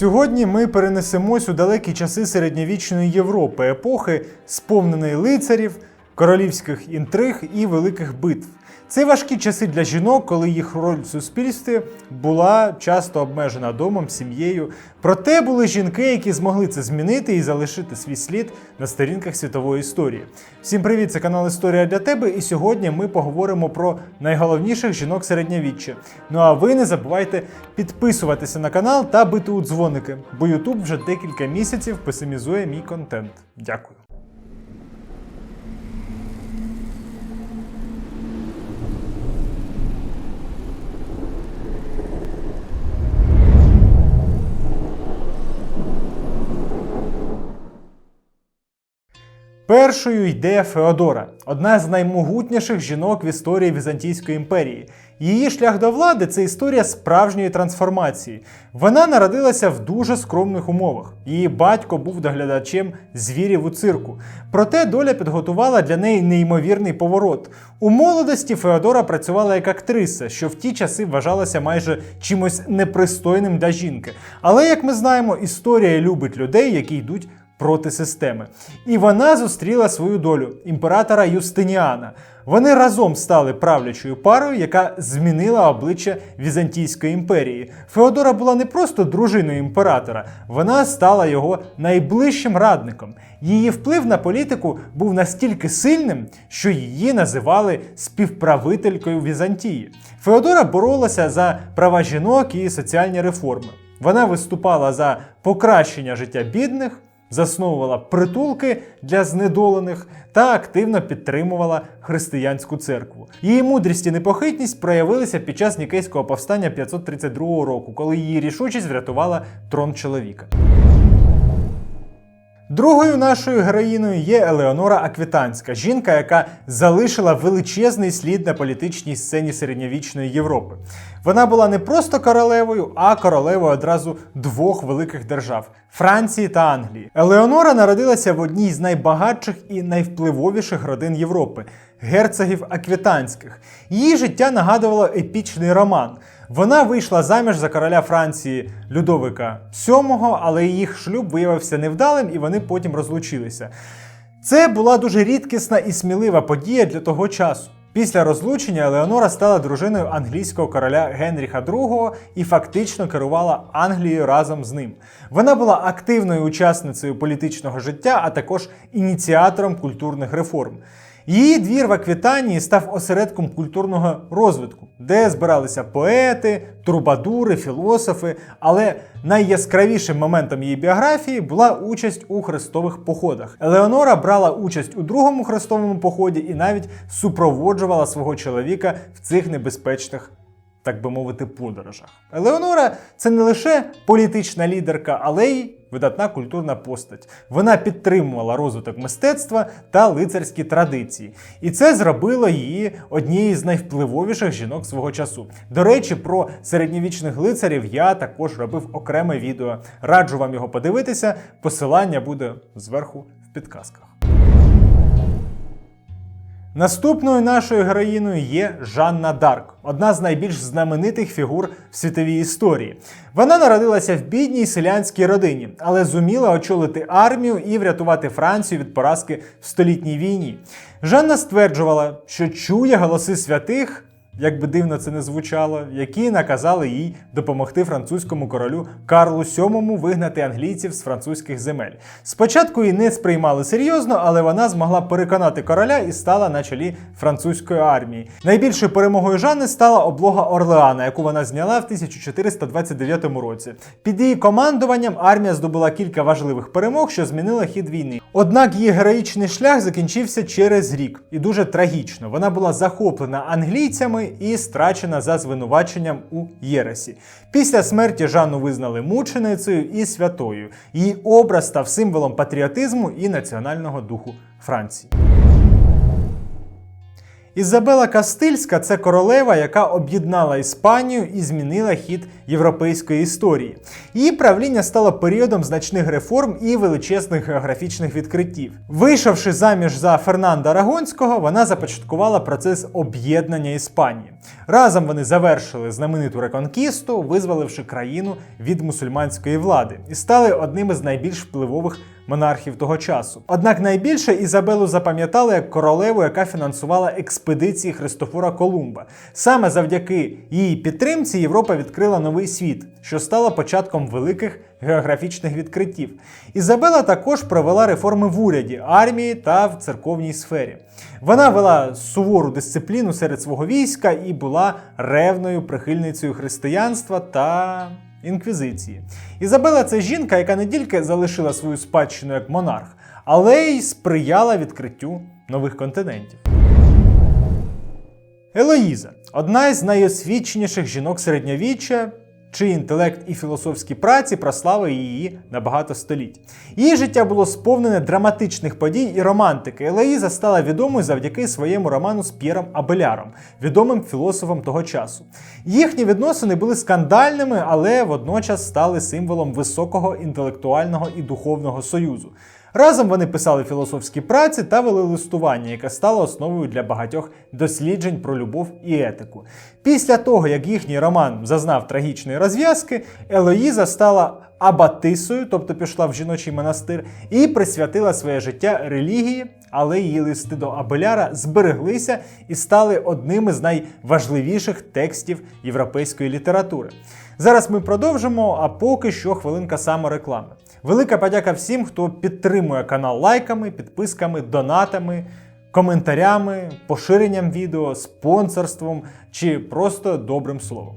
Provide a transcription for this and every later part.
Сьогодні ми перенесемось у далекі часи середньовічної Європи, епохи, сповненої лицарів, королівських інтриг і великих битв. Це важкі часи для жінок, коли їх роль в суспільстві була часто обмежена домом, сім'єю. Проте були жінки, які змогли це змінити і залишити свій слід на сторінках світової історії. Всім привіт! Це канал Історія для тебе. І сьогодні ми поговоримо про найголовніших жінок середньовіччя. Ну а ви не забувайте підписуватися на канал та бити у дзвоники, бо YouTube вже декілька місяців песимізує мій контент. Дякую. Першою йде Феодора, одна з наймогутніших жінок в історії Візантійської імперії. Її шлях до влади це історія справжньої трансформації. Вона народилася в дуже скромних умовах. Її батько був доглядачем звірів у цирку. Проте доля підготувала для неї неймовірний поворот. У молодості Феодора працювала як актриса, що в ті часи вважалося майже чимось непристойним для жінки. Але як ми знаємо, історія любить людей, які йдуть проти системи. І вона зустріла свою долю імператора Юстиніана. Вони разом стали правлячою парою, яка змінила обличчя Візантійської імперії. Феодора була не просто дружиною імператора, вона стала його найближчим радником. Її вплив на політику був настільки сильним, що її називали співправителькою Візантії. Феодора боролася за права жінок і соціальні реформи. Вона виступала за покращення життя бідних засновувала притулки для знедолених та активно підтримувала християнську церкву. Її мудрість і непохитність проявилися під час Нікейського повстання 532 року, коли її рішучість врятувала трон чоловіка. Другою нашою героїною є Елеонора Аквітанська, жінка, яка залишила величезний слід на політичній сцені середньовічної Європи. Вона була не просто королевою, а королевою одразу двох великих держав Франції та Англії. Елеонора народилася в одній з найбагатших і найвпливовіших родин Європи герцогів Аквітанських. Її життя нагадувало епічний роман. Вона вийшла заміж за короля Франції Людовика VII, але їх шлюб виявився невдалим і вони потім розлучилися. Це була дуже рідкісна і смілива подія для того часу. Після розлучення Елеонора стала дружиною англійського короля Генріха II і фактично керувала Англією разом з ним. Вона була активною учасницею політичного життя, а також ініціатором культурних реформ. Її двір в Аквітанії став осередком культурного розвитку, де збиралися поети, трубадури, філософи. Але найяскравішим моментом її біографії була участь у хрестових походах. Елеонора брала участь у другому хрестовому поході і навіть супроводжувала свого чоловіка в цих небезпечних. Так би мовити, подорожах. Елеонора це не лише політична лідерка, але й видатна культурна постать. Вона підтримувала розвиток мистецтва та лицарські традиції. І це зробило її однією з найвпливовіших жінок свого часу. До речі, про середньовічних лицарів я також робив окреме відео. Раджу вам його подивитися. Посилання буде зверху в підказках. Наступною нашою героїною є Жанна Дарк, одна з найбільш знаменитих фігур в світовій історії. Вона народилася в бідній селянській родині, але зуміла очолити армію і врятувати Францію від поразки в столітній війні. Жанна стверджувала, що чує голоси святих. Як би дивно це не звучало, які наказали їй допомогти французькому королю Карлу VII вигнати англійців з французьких земель. Спочатку її не сприймали серйозно, але вона змогла переконати короля і стала на чолі французької армії. Найбільшою перемогою Жанни стала облога Орлеана, яку вона зняла в 1429 році. Під її командуванням армія здобула кілька важливих перемог, що змінила хід війни. Однак її героїчний шлях закінчився через рік і дуже трагічно. Вона була захоплена англійцями і страчена за звинуваченням у Єресі. Після смерті Жанну визнали мученицею і святою. Її образ став символом патріотизму і національного духу Франції. Ізабела Кастильська це королева, яка об'єднала Іспанію і змінила хід європейської історії. Її правління стало періодом значних реформ і величезних географічних відкриттів. Вийшовши заміж за Фернанда Арагонського, вона започаткувала процес об'єднання Іспанії. Разом вони завершили знамениту реконкісту, визволивши країну від мусульманської влади, і стали одним із найбільш впливових монархів того часу. Однак найбільше Ізабелу запам'ятали як королеву, яка фінансувала експедиції Христофора Колумба. Саме завдяки її підтримці Європа відкрила новий світ, що стало початком великих географічних відкриттів. Ізабела також провела реформи в уряді, армії та в церковній сфері. Вона вела сувору дисципліну серед свого війська і була ревною прихильницею християнства та інквізиції. Ізабела це жінка, яка не тільки залишила свою спадщину як монарх, але й сприяла відкриттю нових континентів. Елоїза одна із найосвіченіших жінок середньовіччя, чий інтелект і філософські праці прославили її на багато століть. Її життя було сповнене драматичних подій і романтики. Елоїза стала відомою завдяки своєму роману з П'єром Абеляром, відомим філософом того часу. Їхні відносини були скандальними, але водночас стали символом високого інтелектуального і духовного союзу. Разом вони писали філософські праці та вели листування, яке стало основою для багатьох досліджень про любов і етику. Після того, як їхній роман зазнав трагічної розв'язки, Елоїза стала абатисою, тобто пішла в жіночий монастир, і присвятила своє життя релігії, але її листи до Абеляра збереглися і стали одним із найважливіших текстів європейської літератури. Зараз ми продовжимо, а поки що хвилинка самореклами. Велика подяка всім, хто підтримує канал лайками, підписками, донатами, коментарями, поширенням відео, спонсорством чи просто добрим словом.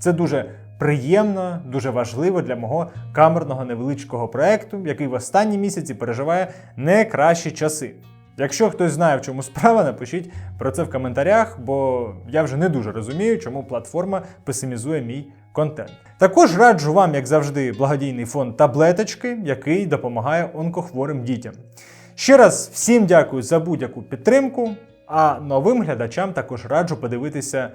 Це дуже приємно, дуже важливо для мого камерного невеличкого проекту, який в останні місяці переживає не кращі часи. Якщо хтось знає, в чому справа, напишіть про це в коментарях, бо я вже не дуже розумію, чому платформа песимізує мій контент. Також раджу вам, як завжди, благодійний фонд таблеточки, який допомагає онкохворим дітям. Ще раз всім дякую за будь-яку підтримку, а новим глядачам також раджу подивитися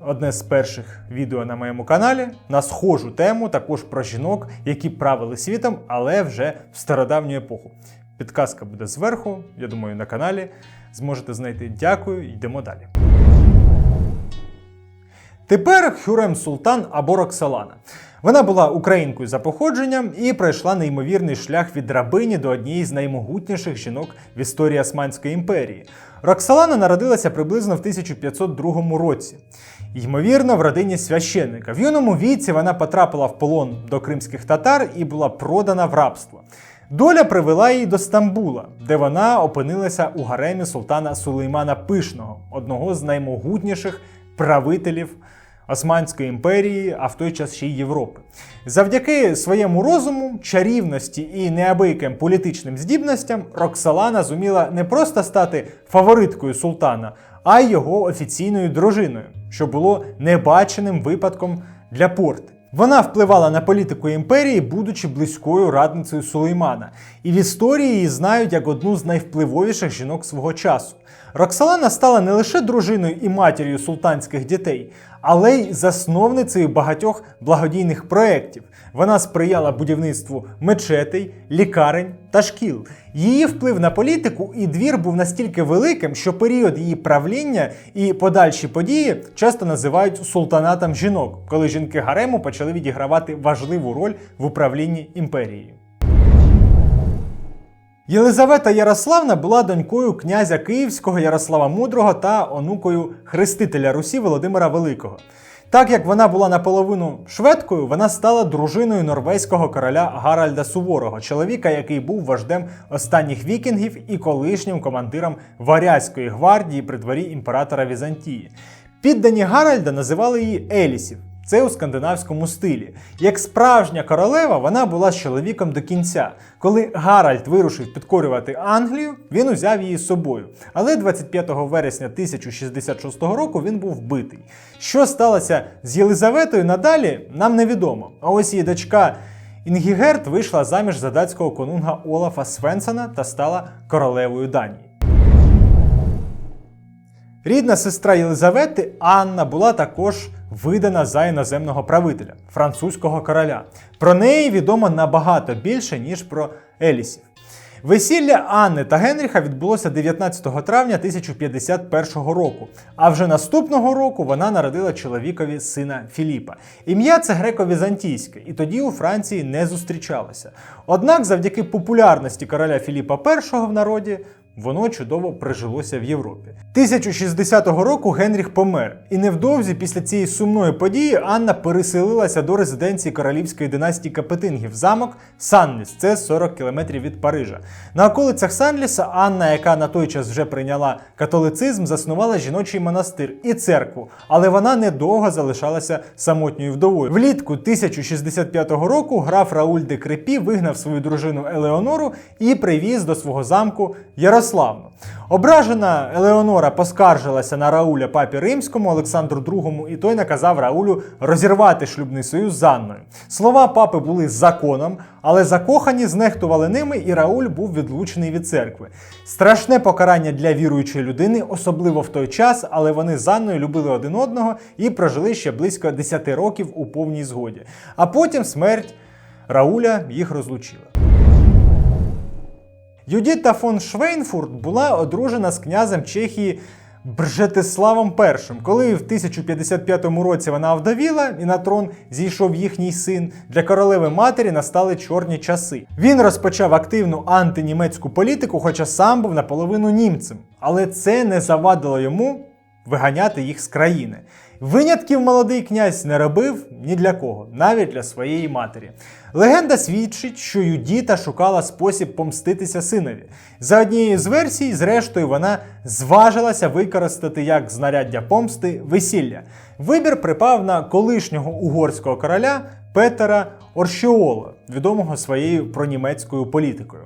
одне з перших відео на моєму каналі на схожу тему, також про жінок, які правили світом, але вже в стародавню епоху. Підказка буде зверху, я думаю, на каналі. Зможете знайти. Дякую, йдемо далі. Тепер Хюрем Султан або Роксолана. Вона була українкою за походженням і пройшла неймовірний шлях від рабині до однієї з наймогутніших жінок в історії Османської імперії. Роксолана народилася приблизно в 1502 році. Ймовірно, в родині священника. В юному віці вона потрапила в полон до кримських татар і була продана в рабство. Доля привела її до Стамбула, де вона опинилася у гаремі султана Сулеймана Пишного, одного з наймогутніших правителів Османської імперії, а в той час ще й Європи. Завдяки своєму розуму, чарівності і неабияким політичним здібностям Роксолана зуміла не просто стати фавориткою султана, а й його офіційною дружиною, що було небаченим випадком для порти. Вона впливала на політику імперії, будучи близькою радницею Сулеймана, і в історії її знають як одну з найвпливовіших жінок свого часу. Роксолана стала не лише дружиною і матір'ю султанських дітей, але й засновницею багатьох благодійних проєктів. Вона сприяла будівництву мечетей, лікарень та шкіл. Її вплив на політику і двір був настільки великим, що період її правління і подальші події часто називають султанатом жінок, коли жінки гарему почали відігравати важливу роль в управлінні імперією. Єлизавета Ярославна була донькою князя Київського Ярослава Мудрого та онукою хрестителя Русі Володимира Великого. Так як вона була наполовину шведкою, вона стала дружиною норвезького короля Гаральда Суворого, чоловіка, який був вождем останніх вікінгів і колишнім командиром Варязької гвардії при дворі імператора Візантії. Піддані Гаральда називали її Елісів. Це у скандинавському стилі. Як справжня королева, вона була з чоловіком до кінця. Коли Гаральд вирушив підкорювати Англію, він узяв її з собою. Але 25 вересня 1066 року він був вбитий. Що сталося з Єлизаветою надалі, нам невідомо. А ось її дочка Інгігерт вийшла заміж за датського конунга Олафа Свенсона та стала королевою Данії. Рідна сестра Єлизавети Анна була також видана за іноземного правителя, французького короля. Про неї відомо набагато більше, ніж про Елісів. Весілля Анни та Генріха відбулося 19 травня 1051 року. А вже наступного року вона народила чоловікові сина Філіпа. Ім'я це греко-візантійське, і тоді у Франції не зустрічалося. Однак, завдяки популярності короля Філіпа І в народі. Воно чудово прижилося в Європі. 1060 року Генріх помер, і невдовзі після цієї сумної події Анна переселилася до резиденції королівської династії Капетингів, замок Санліс, це 40 кілометрів від Парижа. На околицях Санліса Анна, яка на той час вже прийняла католицизм, заснувала жіночий монастир і церкву, але вона недовго залишалася самотньою вдовою. Влітку 1065 року граф Рауль де Крепі вигнав свою дружину Елеонору і привіз до свого замку Ярославну. Ображена Елеонора поскаржилася на Рауля папі римському Олександру II, і той наказав Раулю розірвати шлюбний союз з Анною. Слова папи були законом, але закохані знехтували ними, і Рауль був відлучений від церкви. Страшне покарання для віруючої людини, особливо в той час, але вони з Анною любили один одного і прожили ще близько 10 років у повній згоді. А потім смерть Рауля їх розлучила. Юдіта фон Швейнфурт була одружена з князем Чехії Бржетиславом І. Коли в 1055 році вона овдовіла і на трон зійшов їхній син, для королеви матері настали чорні часи. Він розпочав активну антинімецьку політику, хоча сам був наполовину німцем. Але це не завадило йому виганяти їх з країни. Винятків молодий князь не робив ні для кого, навіть для своєї матері. Легенда свідчить, що Юдіта шукала спосіб помститися синові. За однією з версій, зрештою, вона зважилася використати як знаряддя помсти весілля. Вибір припав на колишнього угорського короля Петера Оршіола, відомого своєю пронімецькою політикою.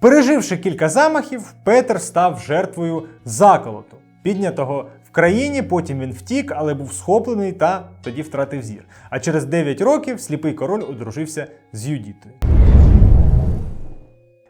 Переживши кілька замахів, Петер став жертвою заколоту, піднятого в країні, потім він втік, але був схоплений та тоді втратив зір. А через 9 років сліпий король одружився з Юдітою.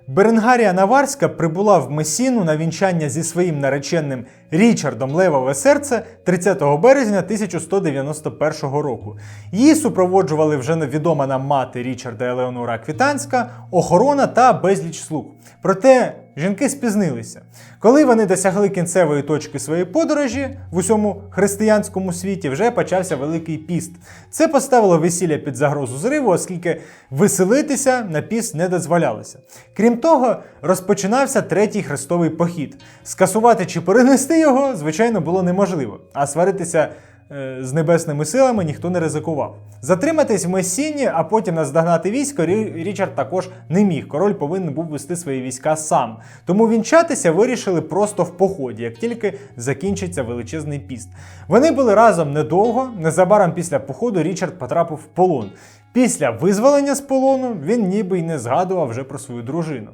Беренгарія Наварська прибула в Месіну на вінчання зі своїм нареченим Річардом Левове серце 30 березня 1191 року. Її супроводжували вже невідома нам мати Річарда Елеонора Аквітанська, охорона та безліч слуг. Проте жінки спізнилися. Коли вони досягли кінцевої точки своєї подорожі в усьому християнському світі, вже почався Великий піст. Це поставило весілля під загрозу зриву, оскільки веселитися на піст не дозволялося. Крім того, розпочинався третій хрестовий похід. Скасувати чи перенести його, звичайно, було неможливо, а сваритися е, з небесними силами ніхто не ризикував. Затриматись в Месіні, а потім наздогнати військо Річард також не міг. Король повинен був вести свої війська сам. Тому вінчатися вирішили просто в поході, як тільки закінчиться величезний піст. Вони були разом недовго. Незабаром після походу Річард потрапив в полон. Після визволення з полону він ніби й не згадував вже про свою дружину.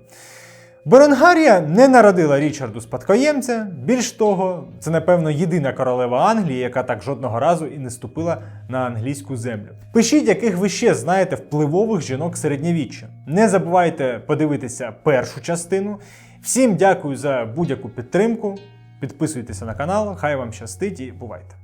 Беренгарія не народила Річарду спадкоємця. Більш того, це напевно єдина королева Англії, яка так жодного разу і не ступила на англійську землю. Пишіть, яких ви ще знаєте впливових жінок середньовіччя. Не забувайте подивитися першу частину. Всім дякую за будь-яку підтримку. Підписуйтеся на канал, хай вам щастить і бувайте!